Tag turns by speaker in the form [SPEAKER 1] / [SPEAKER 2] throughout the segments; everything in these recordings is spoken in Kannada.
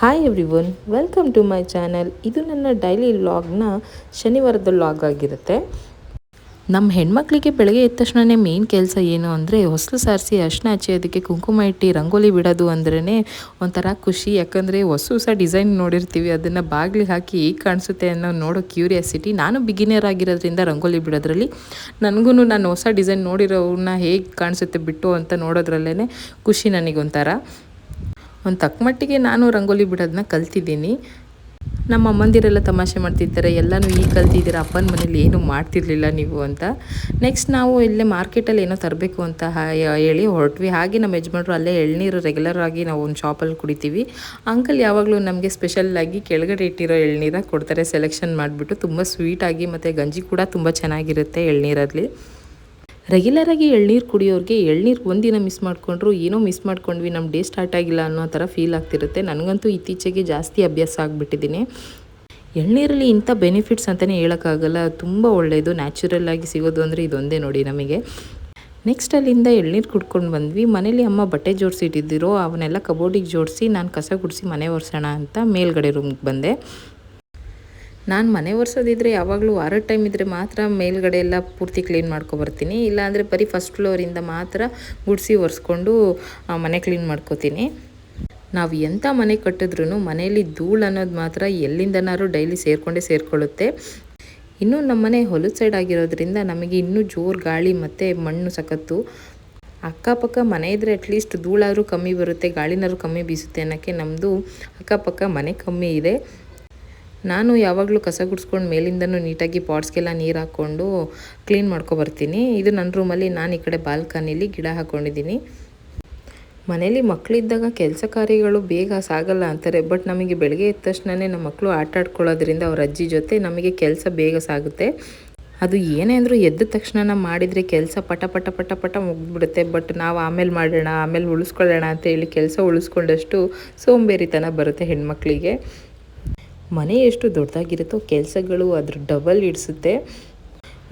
[SPEAKER 1] Hi everyone welcome to my channel ಇದು ನನ್ನ ಡೈಲಿ ವ್ಲಾಗ್ನ ಶನಿವಾರದ ವ್ಲಾಗ್ ಆಗಿರುತ್ತೆ. ನಮ್ಮ ಹೆಣ್ಮಕ್ಳಿಗೆ ಬೆಳಗ್ಗೆ ಎದ್ದ ತಕ್ಷಣವೇ ಮೇನ್ ಕೆಲಸ ಏನು ಅಂದರೆ ಹೊಸಲು ಸಾರಿಸಿ ಅರ್ಶಿನ ಹಚ್ಚಿ ಅದಕ್ಕೆ ಕುಂಕುಮ ಇಟ್ಟು ರಂಗೋಲಿ ಬಿಡೋದು ಅಂದ್ರೇ ಒಂಥರ ಖುಷಿ. ಯಾಕಂದರೆ ಹೊಸ ಹೊಸ ಡಿಸೈನ್ ನೋಡಿರ್ತೀವಿ, ಅದನ್ನು ಬಾಗಿಲಿಗೆ ಹಾಕಿ ಹೇಗೆ ಕಾಣಿಸುತ್ತೆ ಅನ್ನೋ ನೋಡೋ ಕ್ಯೂರಿಯಾಸಿಟಿ ನಾನು ಬಿಗಿನರ್ ಆಗಿರೋದ್ರಿಂದ ರಂಗೋಲಿ ಬಿಡೋದ್ರಲ್ಲಿ. ನನಗೂ ನಾನು ಹೊಸ ಡಿಸೈನ್ ನೋಡಿರೋನ್ನ ಹೇಗೆ ಕಾಣಿಸುತ್ತೆ ಬಿಟ್ಟು ಅಂತ ನೋಡೋದ್ರಲ್ಲೇ ಖುಷಿ ನನಗೊಂಥರ. ಒಂದು ತಕ್ಕ ಮಟ್ಟಿಗೆ ನಾನು ರಂಗೋಲಿ ಬಿಡೋದನ್ನ ಕಲ್ತಿದ್ದೀನಿ. ನಮ್ಮ ಅಮ್ಮಂದಿರೆಲ್ಲ ತಮಾಷೆ ಮಾಡ್ತಿರ್ತಾರೆ, ಎಲ್ಲನೂ ಈಗ ಕಲ್ತಿದ್ದೀರ? ಅಪ್ಪನ ಮನೇಲಿ ಏನೂ ಮಾಡ್ತಿರ್ಲಿಲ್ಲ ನೀವು? ಅಂತ. ನೆಕ್ಸ್ಟ್ ನಾವು ಇಲ್ಲೇ ಮಾರ್ಕೆಟಲ್ಲಿ ಏನೋ ತರಬೇಕು ಅಂತ ಹೇಳಿ ಹೊರಟ್ವಿ. ಹಾಗೆ ನಮ್ಮ ಯಜಮಾನ್ರು ಅಲ್ಲೇ ಎಳ್ನೀರು ರೆಗ್ಯುಲರ್ ಆಗಿ ನಾವು ಒಂದು ಶಾಪಲ್ಲಿ ಕುಡಿತೀವಿ. ಅಂಕಲ್ ಯಾವಾಗಲೂ ನಮಗೆ ಸ್ಪೆಷಲ್ಲಾಗಿ ಕೆಳಗಡೆ ಇಟ್ಟಿರೋ ಎಳ್ನೀರ ಕೊಡ್ತಾರೆ ಸೆಲೆಕ್ಷನ್ ಮಾಡಿಬಿಟ್ಟು. ತುಂಬ ಸ್ವೀಟಾಗಿ ಮತ್ತು ಗಂಜಿ ಕೂಡ ತುಂಬ ಚೆನ್ನಾಗಿರುತ್ತೆ ಎಳ್ನೀರಲ್ಲಿ. ರೆಗ್ಯುಲರಾಗಿ ಎಳ್ನೀರು ಕುಡಿಯೋರಿಗೆ ಎಳ್ನೀರು ಒಂದಿನ ಮಿಸ್ ಮಾಡಿಕೊಂಡ್ರು ಏನೋ ಮಿಸ್ ಮಾಡ್ಕೊಂಡ್ವಿ ನಮ್ಮ ಡೇ ಸ್ಟಾರ್ಟ್ ಆಗಿಲ್ಲ ಅನ್ನೋ ಥರ ಫೀಲ್ ಆಗ್ತಿರುತ್ತೆ. ನನಗಂತೂ ಇತ್ತೀಚೆಗೆ ಜಾಸ್ತಿ ಅಭ್ಯಾಸ ಆಗಿಬಿಟ್ಟಿದ್ದೀನಿ. ಎಳ್ನೀರಲ್ಲಿ ಇಂಥ ಬೆನಿಫಿಟ್ಸ್ ಅಂತಲೇ ಹೇಳೋಕ್ಕಾಗಲ್ಲ. ತುಂಬ ಒಳ್ಳೆಯದು ನ್ಯಾಚುರಲ್ ಆಗಿ ಸಿಗೋದು ಅಂದರೆ ಇದೊಂದೇ ನೋಡಿ ನಮಗೆ. ನೆಕ್ಸ್ಟ್ ಅಲ್ಲಿಂದ ಎಳ್ನೀರು ಕುಡ್ಕೊಂಡು ಬಂದ್ವಿ. ಮನೇಲಿ ಅಮ್ಮ ಬಟ್ಟೆ ಜೋಡಿಸಿಟ್ಟಿದ್ದಿರೋ ಅವನ್ನೆಲ್ಲ ಕಬೋರ್ಡಿಗೆ ಜೋಡಿಸಿ, ನಾನು ಕಸ ಗುಡಿಸಿ ಮನೆ ಒರೆಸೋಣ ಅಂತ ಮೇಲ್ಗಡೆ ರೂಮ್ಗೆ ಬಂದೆ. ನಾನು ಮನೆ ಒರೆಸೋದಿದ್ರೆ ಯಾವಾಗಲೂ ವಾರದ ಟೈಮ್ ಇದ್ದರೆ ಮಾತ್ರ ಮೇಲ್ಗಡೆ ಎಲ್ಲ ಪೂರ್ತಿ ಕ್ಲೀನ್ ಮಾಡ್ಕೊಬರ್ತೀನಿ ಇಲ್ಲಾಂದರೆ ಬರೀ ಫಸ್ಟ್ ಫ್ಲೋರಿಂದ ಮಾತ್ರ ಗುಡಿಸಿ ಒರೆಸ್ಕೊಂಡು ಮನೆ ಕ್ಲೀನ್ ಮಾಡ್ಕೋತೀನಿ. ನಾವು ಎಂಥ ಮನೆ ಕಟ್ಟಿದ್ರೂ ಮನೆಯಲ್ಲಿ ಧೂಳು ಅನ್ನೋದು ಮಾತ್ರ ಎಲ್ಲಿಂದನಾದ್ರೂ ಡೈಲಿ ಸೇರಿಕೊಂಡೇ ಸೇರಿಕೊಳ್ಳುತ್ತೆ. ಇನ್ನೂ ನಮ್ಮನೆ ಹೊಲದ ಸೈಡ್ ಆಗಿರೋದ್ರಿಂದ ನಮಗೆ ಇನ್ನೂ ಜೋರು ಗಾಳಿ ಮತ್ತು ಮಣ್ಣು ಸಖತ್ತು. ಅಕ್ಕಪಕ್ಕ ಮನೆ ಇದ್ದರೆ ಅಟ್ಲೀಸ್ಟ್ ಧೂಳಾದರೂ ಕಮ್ಮಿ ಬರುತ್ತೆ, ಗಾಳಿನಾದ್ರೂ ಕಮ್ಮಿ ಬೀಸುತ್ತೆ ಅನ್ನೋಕ್ಕೆ ನಮ್ಮದು ಅಕ್ಕಪಕ್ಕ ಮನೆ ಕಮ್ಮಿ ಇದೆ. ನಾನು ಯಾವಾಗಲೂ ಕಸ ಗುಡಿಸ್ಕೊಂಡು ಮೇಲಿಂದನೂ ನೀಟಾಗಿ ಪಾಟ್ಸ್ಗೆಲ್ಲ ನೀರು ಹಾಕ್ಕೊಂಡು ಕ್ಲೀನ್ ಮಾಡ್ಕೊಬರ್ತೀನಿ ಇದು ನನ್ನ ರೂಮಲ್ಲಿ ನಾನು ಈ ಕಡೆ ಬಾಲ್ಕನಿಲಿ ಗಿಡ ಹಾಕ್ಕೊಂಡಿದ್ದೀನಿ ಮನೇಲಿ ಮಕ್ಕಳಿದ್ದಾಗ ಕೆಲಸ ಕಾರ್ಯಗಳು ಬೇಗ ಸಾಗಲ್ಲ ಅಂತಾರೆ. ಬಟ್ ನಮಗೆ ಬೆಳಗ್ಗೆ ಎದ್ದ ತಕ್ಷಣವೇ ನಮ್ಮ ಮಕ್ಕಳು ಆಟ ಆಡ್ಕೊಳ್ಳೋದ್ರಿಂದ ಅವ್ರ ಅಜ್ಜಿ ಜೊತೆ ನಮಗೆ ಕೆಲಸ ಬೇಗ ಸಾಗುತ್ತೆ. ಅದು ಏನೇ ಅಂದರೂ ಎದ್ದ ತಕ್ಷಣ ಮಾಡಿದರೆ ಕೆಲಸ ಪಟ ಪಟ ಪಟ ಪಟ ಮುಗಿದ್ಬಿಡುತ್ತೆ. ಬಟ್ ನಾವು ಆಮೇಲೆ ಮಾಡೋಣ, ಆಮೇಲೆ ಉಳಿಸ್ಕೊಳ್ಳೋಣ ಅಂತ ಹೇಳಿ ಕೆಲಸ ಉಳಿಸ್ಕೊಂಡಷ್ಟು ಸೋಂಬೇರಿತನ ಬರುತ್ತೆ ಹೆಣ್ಮಕ್ಳಿಗೆ. ಮನೆ ಎಷ್ಟು ದೊಡ್ಡದಾಗಿರುತ್ತೋ ಕೆಲಸಗಳು ಅದ್ರ ಡಬಲ್ ಇಡಿಸುತ್ತೆ.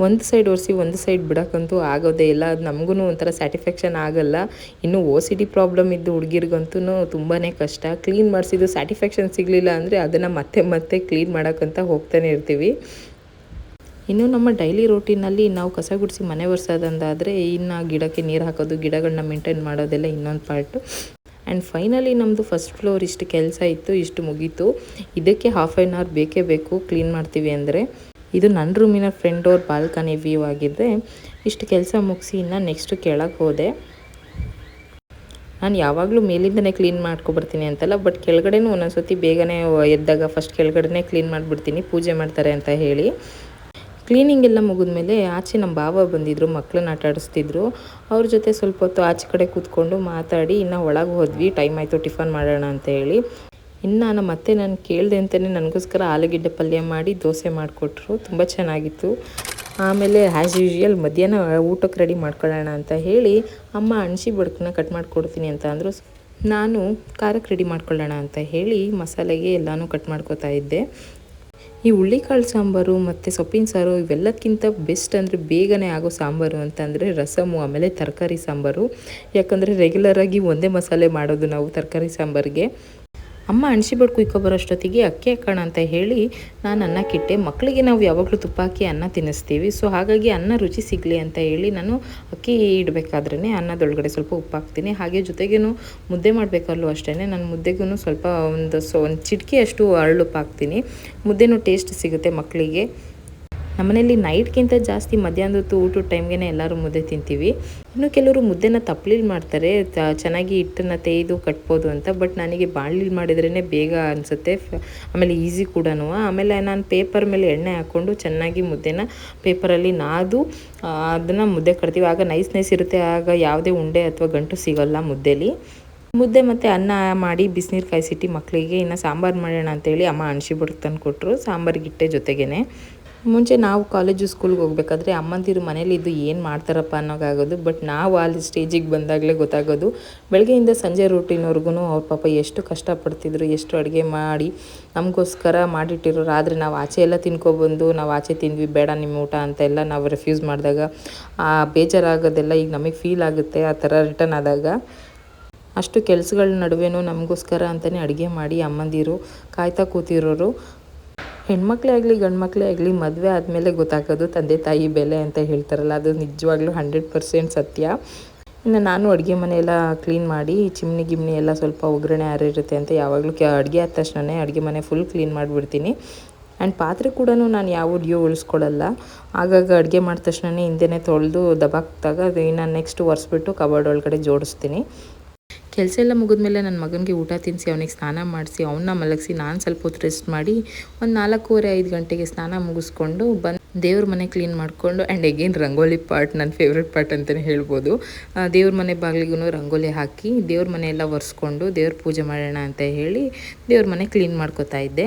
[SPEAKER 1] ಒಂದು ಸೈಡ್ ಒರೆಸಿ ಒಂದು ಸೈಡ್ ಬಿಡೋಕ್ಕಂತೂ ಆಗೋದೇ ಇಲ್ಲ. ಅದು ನಮಗೂ ಒಂಥರ ಸ್ಯಾಟಿಸ್ಫ್ಯಾಕ್ಷನ್ ಆಗಲ್ಲ. ಇನ್ನು ಓ ಸಿ ಡಿ ಪ್ರಾಬ್ಲಮ್ ಇದ್ದು ಹುಡುಗಿರ್ಗಂತೂ ತುಂಬಾ ಕಷ್ಟ. ಕ್ಲೀನ್ ಮಾಡಿಸಿದ್ದು ಸ್ಯಾಟಿಸ್ಫ್ಯಾಕ್ಷನ್ ಸಿಗಲಿಲ್ಲ ಅಂದರೆ ಅದನ್ನು ಮತ್ತೆ ಮತ್ತೆ ಕ್ಲೀನ್ ಮಾಡೋಕ್ಕಂತ ಹೋಗ್ತಾನೆ ಇರ್ತೀವಿ. ಇನ್ನು ನಮ್ಮ ಡೈಲಿ ರೂಟೀನಲ್ಲಿ ನಾವು ಕಸ ಗುಡಿಸಿ ಮನೆ ಒರೆಸೋದಂದಾದರೆ ಇನ್ನು ಗಿಡಕ್ಕೆ ನೀರು ಹಾಕೋದು ಗಿಡಗಳನ್ನ ಮೇಂಟೈನ್ ಮಾಡೋದೆಲ್ಲ ಇನ್ನೊಂದು ಪಾರ್ಟು. ಆ್ಯಂಡ್ ಫೈನಲಿ ನಮ್ಮದು ಫಸ್ಟ್ ಫ್ಲೋರ್ ಇಷ್ಟು ಕೆಲಸ ಇತ್ತು, ಇಷ್ಟು ಮುಗೀತು. ಇದಕ್ಕೆ ಹಾಫ್ ಆ್ಯನ್ ಅವರ್ ಬೇಕೇ ಬೇಕು ಕ್ಲೀನ್ ಮಾಡ್ತೀವಿ ಅಂದರೆ. ಇದು ನನ್ನ ರೂಮಿನ ಫ್ರಂಟ್ ಅವ್ರ ಬಾಲ್ಕನಿ ವ್ಯೂ ಆಗಿದೆ. ಇಷ್ಟು ಕೆಲಸ ಮುಗಿಸಿ ಇನ್ನು ನೆಕ್ಸ್ಟು ಕೆಳಗೆ ಹೋದೆ. ನಾನು ಯಾವಾಗಲೂ ಮೇಲಿಂದನೇ ಕ್ಲೀನ್ ಮಾಡ್ಕೊಬರ್ತೀನಿ ಅಂತಲ್ಲ ಬಟ್ ಕೆಳಗಡೆನೂ ಒಂದೊಂದು ಸತಿ ಬೇಗನೆ ಎದ್ದಾಗ ಫಸ್ಟ್ ಕೆಳಗಡೆನೇ ಕ್ಲೀನ್ ಮಾಡಿಬಿಡ್ತೀನಿ, ಪೂಜೆ ಮಾಡ್ತಾರೆ ಅಂತ ಹೇಳಿ. ಕ್ಲೀನಿಂಗ್ ಎಲ್ಲ ಮುಗಿದ್ಮೇಲೆ ಆಚೆ ನಮ್ಮ ಭಾವ ಬಂದಿದ್ದರು ಮಕ್ಕಳನ್ನ ಆಟ ಆಡಿಸ್ತಿದ್ರು. ಅವ್ರ ಜೊತೆ ಸ್ವಲ್ಪ ಹೊತ್ತು ಆಚೆ ಕಡೆ ಕೂತ್ಕೊಂಡು ಮಾತಾಡಿ, ಇನ್ನು ಒಳಗೆ ಹೋದ್ವಿ ಟೈಮ್ ಆಯಿತು, ಟಿಫನ್ ಮಾಡೋಣ ಅಂತ ಹೇಳಿ. ಇನ್ನು ನಮ್ಮ ಮತ್ತೆ ನಾನು ಕೇಳಿದೆ ಅಂತಲೇ ನನಗೋಸ್ಕರ ಆಲೂಗೆಡ್ಡೆ ಪಲ್ಯ ಮಾಡಿ, ದೋಸೆ ಮಾಡಿಕೊಟ್ರು. ತುಂಬ ಚೆನ್ನಾಗಿತ್ತು. ಆಮೇಲೆ ಆ್ಯಸ್ ಯೂಶ್ವಲ್ ಮಧ್ಯಾಹ್ನ ಊಟಕ್ಕೆ ರೆಡಿ ಮಾಡ್ಕೊಳ್ಳೋಣ ಅಂತ ಹೇಳಿ, ಅಮ್ಮ ಅಣಸಿ ಬಡ್ಕನ್ನ ಕಟ್ ಮಾಡಿಕೊಡ್ತೀನಿ ಅಂತ ಅಂದರು. ನಾನು ಖಾರಕ್ಕೆ ರೆಡಿ ಮಾಡ್ಕೊಳ್ಳೋಣ ಅಂತ ಹೇಳಿ ಮಸಾಲೆಗೆ ಎಲ್ಲನೂ ಕಟ್ ಮಾಡ್ಕೋತಾ ಇದ್ದೆ. ಈ ಹುಳ್ಳಿಕಾಳು ಸಾಂಬಾರು ಮತ್ತು ಸೊಪ್ಪಿನ ಸಾರು ಇವೆಲ್ಲಕ್ಕಿಂತ ಬೆಸ್ಟ್ ಅಂದರೆ ಬೇಗನೆ ಆಗೋ ಸಾಂಬಾರು ಅಂತಂದರೆ ರಸಮು, ಆಮೇಲೆ ತರಕಾರಿ ಸಾಂಬಾರು. ಯಾಕಂದರೆ ರೆಗ್ಯುಲರಾಗಿ ಒಂದೇ ಮಸಾಲೆ ಮಾಡೋದು ನಾವು ತರಕಾರಿ ಸಾಂಬಾರಿಗೆ. ಅಮ್ಮ ಅಣಸಿಬಿಟ್ಟು ಕುಯ್ಕೊಬರೋ ಅಷ್ಟೊತ್ತಿಗೆ ಅಕ್ಕಿ ಹಾಕೋಣ ಅಂತ ಹೇಳಿ ನಾನು ಅನ್ನಕ್ಕಿಟ್ಟೆ ಮಕ್ಕಳಿಗೆ ನಾವು ಯಾವಾಗಲೂ ತುಪ್ಪ ಹಾಕಿ ಅನ್ನ ತಿನ್ನಿಸ್ತೀವಿ. ಸೊ, ಹಾಗಾಗಿ ಅನ್ನ ರುಚಿ ಸಿಗಲಿ ಅಂತ ಹೇಳಿ ನಾನು ಅಕ್ಕಿ ಇಡಬೇಕಾದ್ರೇ ಅನ್ನದೊಳಗಡೆ ಸ್ವಲ್ಪ ಉಪ್ಪು ಹಾಕ್ತೀನಿ ಹಾಗೆ ಜೊತೆಗೇನು ಮುದ್ದೆ ಮಾಡಬೇಕಲ್ಲೂ ಅಷ್ಟೇ ನಾನು ಮುದ್ದೆಗೂ ಸ್ವಲ್ಪ ಒಂದು ಸೊ, ಒಂದು ಚಿಟಕಿಯಷ್ಟು ಅರಳು ಉಪ್ಪು ಹಾಕ್ತೀನಿ ಮುದ್ದೆನೂ ಟೇಸ್ಟ್ ಸಿಗುತ್ತೆ ಮಕ್ಕಳಿಗೆ ನಮ್ಮನೇಲಿ ನೈಟ್ಗಿಂತ ಜಾಸ್ತಿ ಮಧ್ಯಾಹ್ನದ ಹೊತ್ತು ಊಟದ ಟೈಮ್ಗೆ ಎಲ್ಲರೂ ಮುದ್ದೆ ತಿಂತೀವಿ. ಇನ್ನು ಕೆಲವರು ಮುದ್ದೆನ ತಪ್ಪಲಿಲ್ ಮಾಡ್ತಾರೆ ಚೆನ್ನಾಗಿ ಹಿಟ್ಟನ್ನು ತೇಯ್ದು ಕಟ್ಬೋದು ಅಂತ, ಬಟ್ ನನಗೆ ಬಾಣಲಿಲಿ ಮಾಡಿದ್ರೇ ಬೇಗ ಅನಿಸುತ್ತೆ. ಆಮೇಲೆ ಈಸಿ ಕೂಡ ಆಮೇಲೆ ನಾನು ಪೇಪರ್ ಮೇಲೆ ಎಣ್ಣೆ ಹಾಕ್ಕೊಂಡು ಚೆನ್ನಾಗಿ ಮುದ್ದೆನ ಪೇಪರಲ್ಲಿ ನಾದು ಅದನ್ನು ಮುದ್ದೆ ಕಟ್ತೀವಿ. ಆಗ ನೈಸ್ ನೈಸ್ ಇರುತ್ತೆ. ಆಗ ಯಾವುದೇ ಉಂಡೆ ಅಥವಾ ಗಂಟು ಸಿಗೋಲ್ಲ ಮುದ್ದೆಲಿ. ಮುದ್ದೆ ಮತ್ತು ಅನ್ನ ಮಾಡಿ ಬಿಸಿನೀರು ಕಾಯಿಸಿಟ್ಟು ಮಕ್ಕಳಿಗೆ ಇನ್ನು ಸಾಂಬಾರು ಮಾಡೋಣ ಅಂತೇಳಿ ಅಮ್ಮ ಅಣಸಿ ಬಿಡ್ತು ತಂದು ಕೊಟ್ಟರು ಸಾಂಬಾರಿಗಿಟ್ಟೆ ಜೊತೆಗೇನೆ. ಮುಂಚೆ ನಾವು ಕಾಲೇಜು ಸ್ಕೂಲ್ಗೆ ಹೋಗ್ಬೇಕಾದ್ರೆ ಅಮ್ಮಂದಿರು ಮನೇಲಿ ಇದ್ದು ಏನು ಮಾಡ್ತಾರಪ್ಪ ಅನ್ನೋಕ್ಕಾಗೋದು ಬಟ್ ನಾವು ಅಲ್ಲಿ ಸ್ಟೇಜಿಗೆ ಬಂದಾಗಲೇ ಗೊತ್ತಾಗೋದು. ಬೆಳಗ್ಗೆಯಿಂದ ಸಂಜೆ ರೂಟೀನ್ವರೆಗೂ ಅವ್ರ ಪಾಪ ಎಷ್ಟು ಕಷ್ಟಪಡ್ತಿದ್ರು, ಎಷ್ಟು ಅಡುಗೆ ಮಾಡಿ, ನಮಗೋಸ್ಕರ ಮಾಡಿಟ್ಟಿರೋರು. ಆದರೆ ನಾವು ಆಚೆ ಎಲ್ಲ ತಿನ್ಕೊಬಂದು, ನಾವು ಆಚೆ ತಿಂದ್ವಿ, ಬೇಡ ನಿಮ್ಮ ಊಟ ಅಂತ ಎಲ್ಲ ನಾವು ರೆಫ್ಯೂಸ್ ಮಾಡಿದಾಗ, ಆ ಬೇಜಾರಾಗೋದೆಲ್ಲ ಈಗ ನಮಗೆ ಫೀಲ್ ಆಗುತ್ತೆ, ಆ ಥರ ರಿಟರ್ನ್ ಆದಾಗ. ಅಷ್ಟು ಕೆಲಸಗಳ ನಡುವೆನೂ ನಮಗೋಸ್ಕರ ಅಂತಲೇ ಅಡುಗೆ ಮಾಡಿ ಅಮ್ಮಂದಿರು ಕಾಯ್ತಾ ಕೂತಿರೋರು. ಹೆಣ್ಮಕ್ಳೇ ಆಗಲಿ ಗಂಡು ಮಕ್ಕಳೇ ಆಗಲಿ, ಮದುವೆ ಆದಮೇಲೆ ಗೊತ್ತಾಗೋದು ತಂದೆ ತಾಯಿ ಬೆಲೆ ಅಂತ ಹೇಳ್ತಾರಲ್ಲ, ಅದು ನಿಜವಾಗ್ಲೂ ಹಂಡ್ರೆಡ್ ಪರ್ಸೆಂಟ್ ಸತ್ಯ. ಇನ್ನು ನಾನು ಅಡುಗೆ ಮನೆಯೆಲ್ಲ ಕ್ಲೀನ್ ಮಾಡಿ, ಚಿಮ್ನಿ ಗಿಮ್ನಿ ಎಲ್ಲ ಸ್ವಲ್ಪ ಒಗ್ಗರಣೆ ಆರಿರುತ್ತೆ ಅಂತ ಯಾವಾಗಲೂ ಕೆ, ಅಡುಗೆ ಆದ ತಕ್ಷಣವೇ ಅಡುಗೆ ಮನೆ ಫುಲ್ ಕ್ಲೀನ್ ಮಾಡಿಬಿಡ್ತೀನಿ. ಆ್ಯಂಡ್ ಪಾತ್ರೆ ಕೂಡ ನಾನು ಯಾವ ಅಡುಗೆ ಉಳಿಸ್ಕೊಳ್ಳಲ್ಲ ಆಗಾಗ ಅಡುಗೆ ಮಾಡಿದ ತಕ್ಷಣವೇ ಹಿಂದೆನೇ ತೊಳೆದು ದಬಾಕ್ದಾಗ ಅದು ಇನ್ನು ನೆಕ್ಸ್ಟ್ ಒರೆಸ್ಬಿಟ್ಟು ಕಬರ್ಡ್ ಒಳಗಡೆ ಜೋಡಿಸ್ತೀನಿ. ಕೆಲಸ ಎಲ್ಲ ಮುಗಿದ್ಮೇಲೆ ನನ್ನ ಮಗನಿಗೆ ಊಟ ತಿನ್ನಿಸಿ ಅವನಿಗೆ ಸ್ನಾನ ಮಾಡಿಸಿ ಅವನ್ನ ಮಲಗಿಸಿ, ನಾನು ಸ್ವಲ್ಪ ಹೊತ್ತು ರೆಸ್ಟ್ ಮಾಡಿ ಒಂದು ನಾಲ್ಕೂವರೆ, ಐದು ಗಂಟೆಗೆ ಸ್ನಾನ ಮುಗಿಸ್ಕೊಂಡು ಬಂದು ದೇವ್ರ ಮನೆ ಕ್ಲೀನ್ ಮಾಡಿಕೊಂಡು ಆ್ಯಂಡ್ ಎಗೇನ್ ರಂಗೋಲಿ ಪಾರ್ಟ್ ನನ್ನ ಫೇವ್ರೆಟ್ ಪಾರ್ಟ್ ಅಂತಲೇ ಹೇಳ್ಬೋದು. ದೇವ್ರ ಮನೆ ಬಾಗಿಲಿಗೂ ರಂಗೋಲಿ ಹಾಕಿ, ದೇವ್ರ ಮನೆ ಎಲ್ಲ ಒರೆಸ್ಕೊಂಡು ದೇವ್ರ ಪೂಜೆ ಮಾಡೋಣ ಅಂತ ಹೇಳಿ ದೇವ್ರ ಮನೆ ಕ್ಲೀನ್ ಮಾಡ್ಕೋತಾ ಇದ್ದೆ.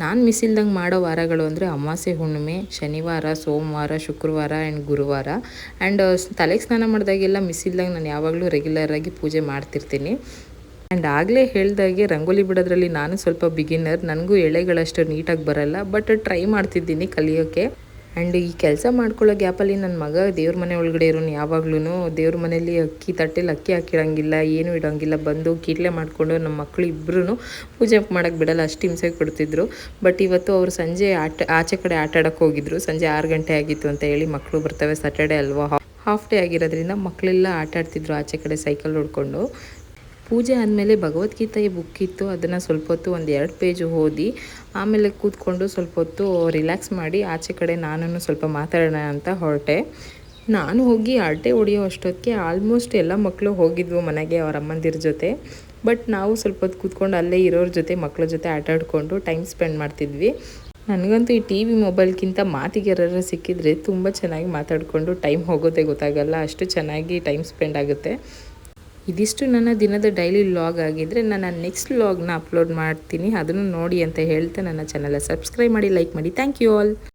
[SPEAKER 1] ನಾನು ಮಿಸ್ ಇಲ್ದಂಗೆ ಮಾಡೋ ವಾರಗಳು ಅಂದರೆ ಅಮಾವಾಸ್ಯೆ ಹುಣ್ಣಿಮೆ, ಶನಿವಾರ, ಸೋಮವಾರ, ಶುಕ್ರವಾರ ಆ್ಯಂಡ್ ಗುರುವಾರ. ಆ್ಯಂಡ್ ತಲೆಗೆ ಸ್ನಾನ ಮಾಡಿದಾಗೆಲ್ಲ ಮಿಸ್ ಇಲ್ದಂಗೆ ನಾನು ಯಾವಾಗಲೂ ರೆಗ್ಯುಲರಾಗಿ ಪೂಜೆ ಮಾಡ್ತಿರ್ತೀನಿ. ಆ್ಯಂಡ್ ಆಗಲೇ ಹೇಳ್ದಾಗೆ ರಂಗೋಲಿ ಬಿಡೋದ್ರಲ್ಲಿ ನಾನು ಸ್ವಲ್ಪ ಬಿಗಿನರ್ ನನಗೂ ಎಳೆಗಳಷ್ಟು ನೀಟಾಗಿ ಬರಲ್ಲ ಬಟ್ ಟ್ರೈ ಮಾಡ್ತಿದ್ದೀನಿ ಕಲಿಯೋಕ್ಕೆ ಆ್ಯಂಡ್ ಈ ಕೆಲಸ ಮಾಡ್ಕೊಳ್ಳೋ ಗ್ಯಾಪಲ್ಲಿ ನನ್ನ ಮಗ ದೇವ್ರ ಮನೆ ಒಳಗಡೆ ಇರೋನು ಯಾವಾಗ್ಲೂ ದೇವ್ರ ಮನೇಲಿ ಅಕ್ಕಿ ತಟ್ಟೆಲಿ ಅಕ್ಕಿ ಹಾಕಿಡೋಂಗಿಲ್ಲ ಏನೂ ಇಡೋಂಗಿಲ್ಲ. ಬಂದು ಕೀಟ್ಲೆ ಮಾಡಿಕೊಂಡು ನಮ್ಮ ಮಕ್ಕಳು ಇಬ್ಬರೂ ಪೂಜೆ ಮಾಡೋಕ್ಕೆ ಬಿಡಲ್ಲ, ಅಷ್ಟು ಹಿಂಸೆ ಕೊಡ್ತಿದ್ರು ಬಟ್ ಇವತ್ತು ಅವರು ಸಂಜೆ ಆಟ, ಆಚೆ ಕಡೆ ಆಟ ಹೋಗಿದ್ರು. ಸಂಜೆ ಆರು ಗಂಟೆ ಆಗಿತ್ತು ಅಂತ ಹೇಳಿ ಮಕ್ಕಳು ಬರ್ತವೆ ಸ್ಯಾಟರ್ಡೆ ಅಲ್ವಾ? ಹಾಫ್ ಡೇ ಆಗಿರೋದ್ರಿಂದ ಮಕ್ಕಳೆಲ್ಲ ಆಟ ಆಡ್ತಿದ್ರು ಆಚೆ ಕಡೆ ಸೈಕಲ್ ಹೊಡ್ಕೊಂಡು ಪೂಜೆ ಆದಮೇಲೆ ಭಗವದ್ಗೀತೆಯ ಬುಕ್ ಇತ್ತು, ಅದನ್ನು ಸ್ವಲ್ಪ ಹೊತ್ತು ಒಂದು ಎರಡು ಪೇಜು ಓದಿ, ಆಮೇಲೆ ಕೂತ್ಕೊಂಡು ಸ್ವಲ್ಪ ಹೊತ್ತು ರಿಲ್ಯಾಕ್ಸ್ ಮಾಡಿ ಆಚೆ ಕಡೆ ನಾನು ಸ್ವಲ್ಪ ಮಾತಾಡೋಣ ಅಂತ ಹೊರಟೆ. ನಾನು ಹೋಗಿ ಅರಟೆ ಹೊಡೆಯೋ ಅಷ್ಟೊತ್ತಿಗೆ ಆಲ್ಮೋಸ್ಟ್ ಎಲ್ಲ ಮಕ್ಕಳು ಹೋಗಿದ್ವು ಮನೆಗೆ ಅವ್ರ ಅಮ್ಮಂದಿರ ಜೊತೆ. ಬಟ್ ನಾವು ಸ್ವಲ್ಪ ಹೊತ್ತು ಕೂತ್ಕೊಂಡು ಅಲ್ಲೇ ಇರೋರ ಜೊತೆ ಮಕ್ಕಳ ಜೊತೆ ಆಟಾಡಿಕೊಂಡು ಟೈಮ್ ಸ್ಪೆಂಡ್ ಮಾಡ್ತಿದ್ವಿ. ನನಗಂತೂ ಈ ಟಿ ವಿ ಮೊಬೈಲ್ಗಿಂತ ಮಾತಿಗೆ ಯಾರು ಸಿಕ್ಕಿದ್ರೆ ತುಂಬ ಚೆನ್ನಾಗಿ ಮಾತಾಡಿಕೊಂಡು ಟೈಮ್ ಹೋಗೋದೇ ಗೊತ್ತಾಗಲ್ಲ, ಅಷ್ಟು ಚೆನ್ನಾಗಿ ಟೈಮ್ ಸ್ಪೆಂಡ್ ಆಗುತ್ತೆ. ಇದಿಷ್ಟು ನನ್ನ ದಿನದ ಡೈಲಿ ಲಾಗ್ ಆಗಿದ್ದರೆ ನಾನು ನೆಕ್ಸ್ಟ್ ಲಾಗ್ನ ಅಪ್ಲೋಡ್ ಮಾಡ್ತೀನಿ. ಅದನ್ನು ನೋಡಿ ಅಂತ ಹೇಳ್ತಾ ನನ್ನ ಚಾನಲ್ ಸಬ್ಸ್ಕ್ರೈಬ್ ಮಾಡಿ ಲೈಕ್ ಮಾಡಿ. Thank you all